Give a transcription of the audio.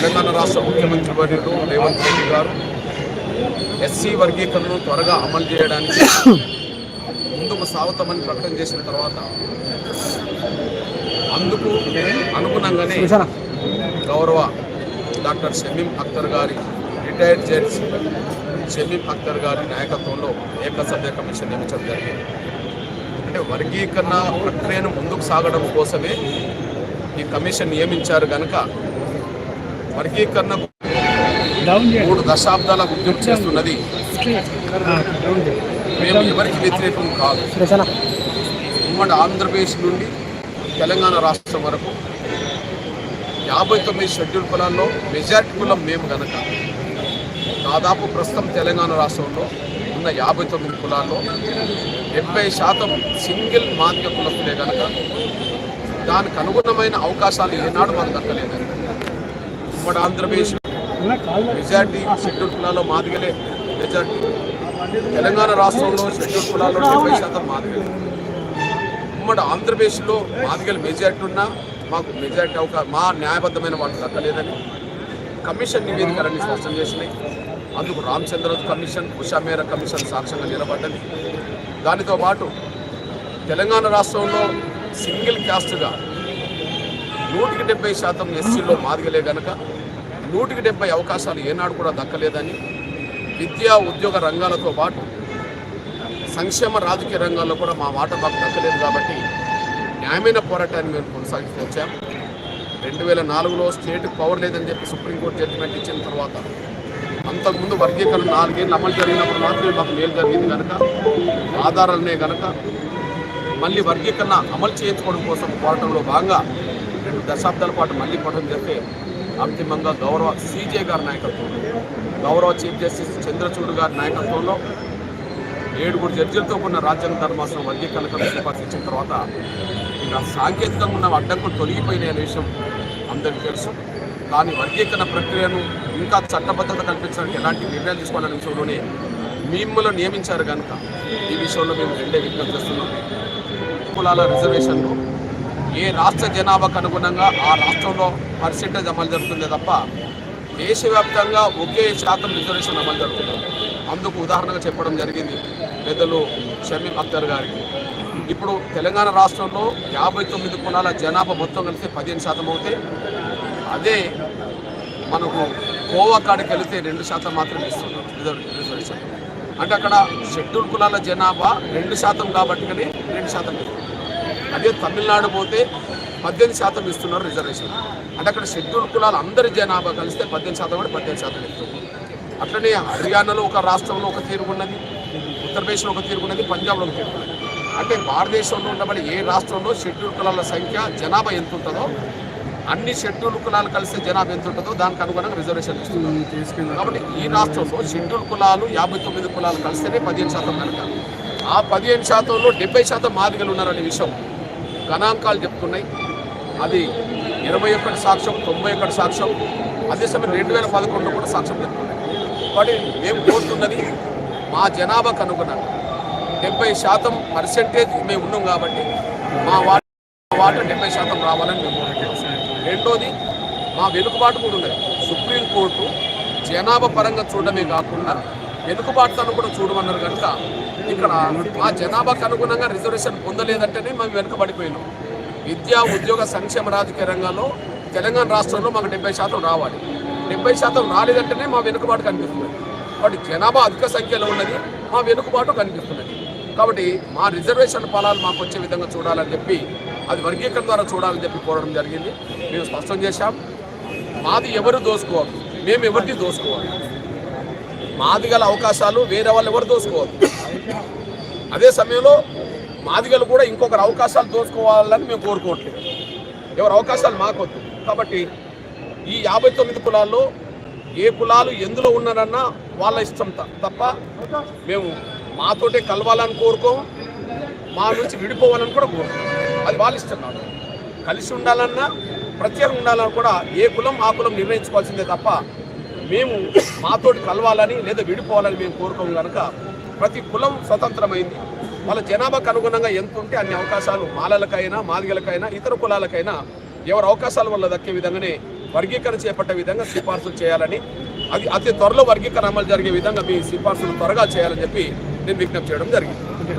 తెలంగాణ రాష్ట్ర ముఖ్యమంత్రి వర్యులు రేవంత్ రెడ్డి గారు ఎస్సీ వర్గీకరణను త్వరగా అమలు చేయడానికి ముందుకు సాగుతామని ప్రకటన చేసిన తర్వాత అందుకు అనుగుణంగానే గౌరవ డాక్టర్ షమీం అఖ్తర్ గారి రిటైర్డ్ జడ్జ్ షమీం అఖ్తర్ గారి నాయకత్వంలో ఏకసభ్య కమిషన్ నియమించడం జరిగింది. అంటే వర్గీకరణ ప్రక్రియను ముందుకు సాగడం కోసమే ఈ కమిషన్ నియమించారు కనుక వర్గీకరణ మూడు దశాబ్దాల ఉద్యమం చేస్తున్నది. మేము ఎవరికి వ్యతిరేకం కాదు. ఉమ్మడి ఆంధ్రప్రదేశ్ నుండి తెలంగాణ రాష్ట్రం వరకు యాభై తొమ్మిది షెడ్యూల్ కులాల్లో మెజార్టీ కులం మేము గనక దాదాపు ప్రస్తుతం తెలంగాణ రాష్ట్రంలో ఉన్న యాభై తొమ్మిది కులాల్లో డెబ్బై శాతం సింగిల్ మాదిగ కులస్తులే కనుక దానికి అనుగుణమైన అవకాశాలు ఏనాడు మాకు దక్కలేదు. ఉమ్మడి ఆంధ్రప్రదేశ్ మెజార్టీ షెడ్యూల్ కులాల్లో మాదిగలే మెజార్టీ. తెలంగాణ రాష్ట్రంలో షెడ్యూల్ కులాల్లో డెబ్బై శాతం మాదిగలే ఉమ్మడి ఆంధ్రప్రదేశ్లో మాదిగలు మెజార్టీ ఉన్నా మాకు మెజార్టీ అవకాశం మా న్యాయబద్ధమైన వాళ్ళు దక్కలేదని కమిషన్ నివేదికలన్నీ స్పష్టం చేసినాయి. అందుకు రామచంద్రరాజు కమిషన్ ఉషామేర కమిషన్ సాక్ష్యంగా నిలబడ్డది. దానితో పాటు తెలంగాణ రాష్ట్రంలో సింగిల్ క్యాస్ట్గా నూటికి డెబ్బై శాతం ఎస్సీలో మాదిగలే గనక నూటికి డెబ్బై అవకాశాలు ఏనాడు కూడా దక్కలేదని విద్యా ఉద్యోగ రంగాలతో పాటు సంక్షేమ రాజకీయ రంగాల్లో కూడా మా మాట మాకు దక్కలేదు కాబట్టి న్యాయమైన పోరాటాన్ని మేము కొనసాగిస్తూ వచ్చాం రెండు వేల నాలుగులో స్టేట్ పవర్ లేదని చెప్పి సుప్రీంకోర్టు జడ్జిమెంట్ ఇచ్చిన తర్వాత అంతకుముందు వర్గీకరణ నాలుగేళ్ళు అమలు జరిగినప్పుడు మాత్రమే మాకు మేలు జరిగింది కనుక ఆధారాలనే కనుక మళ్ళీ వర్గీకరణ అమలు చేయించుకోవడం కోసం పోరాటంలో భాగంగా రెండు దశాబ్దాల పాటు మళ్ళీ పడడం చేస్తే అంతిమంగా గౌరవ సీజే గారి నాయకత్వంలో గౌరవ చీఫ్ జస్టిస్ చంద్రచూడ్ గారి నాయకత్వంలో ఏడుగురు జడ్జిలతో ఉన్న రాజ్యాంగ ధర్మాసనం వర్గీకరణ కమిషన్ సిఫార్సు ఇచ్చిన తర్వాత ఇక సాంకేతికంగా ఉన్న అడ్డంకులు తొలగిపోయినాయి అనే విషయం అందరికీ తెలుసు. కానీ వర్గీకరణ ప్రక్రియను ఇంకా చట్టబద్ధత కల్పించడానికి ఎలాంటి నిర్ణయాలు తీసుకోవాలనే విషయంలోనే మిమ్మల్ని నియమించారు కనుక ఈ విషయంలో మేము రెండే విజ్ఞప్తి చేస్తున్నాం. కులాల రిజర్వేషన్లు ఏ రాష్ట్ర జనాభాకు అనుగుణంగా ఆ రాష్ట్రంలో పర్సెంటేజ్ అమలు జరుగుతుందే తప్ప దేశవ్యాప్తంగా ఒకే శాతం రిజర్వేషన్ అమలు జరుగుతుంది. అందుకు ఉదాహరణగా చెప్పడం జరిగింది పెద్దలు షమీం అఖ్తర్ గారికి. ఇప్పుడు తెలంగాణ రాష్ట్రంలో యాభై తొమ్మిది కులాల జనాభా మొత్తం కలిసి పదిహేను శాతం అవుతే అదే మనకు గోవా కాడికి వెళితే రెండు శాతం మాత్రమే ఇస్తున్నారు రిజర్వేషన్. అంటే అక్కడ షెడ్యూల్ కులాల జనాభా రెండు శాతం కాబట్టి కానీ రెండు శాతం ఇస్తున్నారు అదే తమిళనాడు పోతే పద్దెనిమిది శాతం ఇస్తున్నారు రిజర్వేషన్. అంటే అక్కడ షెడ్యూల్ కులాలు అందరి జనాభా కలిస్తే పద్దెనిమిది శాతం కూడా పద్దెనిమిది శాతం ఇస్తున్నారు అట్లనే హర్యానాలో ఒక రాష్ట్రంలో ఒక తీరు ఉన్నది ఉత్తరప్రదేశ్లో ఒక తీరు ఉన్నది పంజాబ్లో ఒక తీరు ఉన్నది. అంటే భారతదేశంలో ఉండబడి ఏ రాష్ట్రంలో షెడ్యూల్ కులాల సంఖ్య జనాభా ఎంత ఉంటుందో అన్ని షెడ్యూల్ కులాలు కలిస్తే జనాభా ఎంత ఉంటుందో దానికి అనుగుణంగా రిజర్వేషన్ ఇస్తున్నారు. కాబట్టి ఈ రాష్ట్రంలో షెడ్యూల్ కులాలు యాభై తొమ్మిది కులాలు కలిస్తేనే పదిహేను శాతం కనుక. ఆ పదిహేను శాతంలో డెబ్బై శాతం మాదిగలు ఉన్నారనే విషయం. గణాంకాలు చెప్తున్నాయి. అది ఇరవై ఒకటి సాక్ష్యం తొంభై ఒకటి సాక్ష్యం అదే సమయం రెండు వేల పదకొండులో కూడా సాక్ష్యం చెప్తున్నాయి. కాబట్టి మేము కోరుతున్నది మా జనాభాకు అనుగుణంగా డెబ్బై శాతం పర్సెంటేజ్ మేము ఉన్నాం కాబట్టి మా వాట వాటర్ డెబ్బై శాతం రావాలని మేము రెండోది మా వెనుకబాటు కూడా ఉన్నది. సుప్రీంకోర్టు జనాభా పరంగా చూడడమే కాకుండా వెనుకబాటుతను కూడా చూడమన్నారు కనుక ఇక్కడ మా జనాభాకు అనుగుణంగా రిజర్వేషన్ పొందలేదంటేనే మేము వెనుకబడిపోయినాం. విద్యా ఉద్యోగ సంక్షేమ రాజకీయ రంగంలో తెలంగాణ రాష్ట్రంలో మాకు డెబ్బై శాతం రావాలి. డెబ్బై శాతం రాలేదంటేనే మా వెనుకబాటు కనిపిస్తుంది. కాబట్టి జనాభా అధిక సంఖ్యలో ఉన్నది మా వెనుకబాటు కనిపిస్తున్నది. కాబట్టి మా రిజర్వేషన్ ఫలాలు మాకు వచ్చే విధంగా చూడాలని చెప్పి అది వర్గీకరణ ద్వారా చూడాలని చెప్పి కోరడం జరిగింది. మేము స్పష్టం చేశాం. మాది ఎవరు దోసుకోవాలి? మేము ఎవరిది దోసుకోవాలి? మాది గల అవకాశాలు వేరే వాళ్ళు ఎవరు దోసుకోవద్దు. అదే సమయంలో మాదిగలు కూడా ఇంకొకరు అవకాశాలు దోసుకోవాలని మేము కోరుకోవట్లేదు. ఎవరు అవకాశాలు మాకొద్దు. కాబట్టి ఈ యాభై తొమ్మిది కులాల్లో ఏ కులాలు ఎందులో ఉన్నారన్నా వాళ్ళ ఇష్టం తప్ప మేము మాతోటే కలవాలని కోరుకోం. మా నుంచి విడిపోవాలని కూడా కోరుకోం. అది వాళ్ళ ఇష్టం కాదు. కలిసి ఉండాలన్నా ప్రత్యేకంగా ఉండాలని కూడా ఏ కులం ఆ కులం నిర్ణయించుకోవాల్సిందే తప్ప మేము మాతోటి కలవాలని లేదా విడిపోవాలని మేము కోరుకోము కనుక ప్రతి కులం స్వతంత్రమైంది. వాళ్ళ జనాభాకు అనుగుణంగా ఎంత ఉంటే అన్ని అవకాశాలు మాలలకైనా మాదిగలకైనా ఇతర కులాలకైనా ఎవరి అవకాశాల వల్ల దక్కే విధంగానే వర్గీకరణ చేపట్టే విధంగా సిఫార్సులు చేయాలని అది అతి త్వరలో వర్గీకరణ అమలు జరిగే విధంగా మీ సిఫార్సులు త్వరగా చేయాలని చెప్పి నేను విజ్ఞప్తి చేయడం జరిగింది.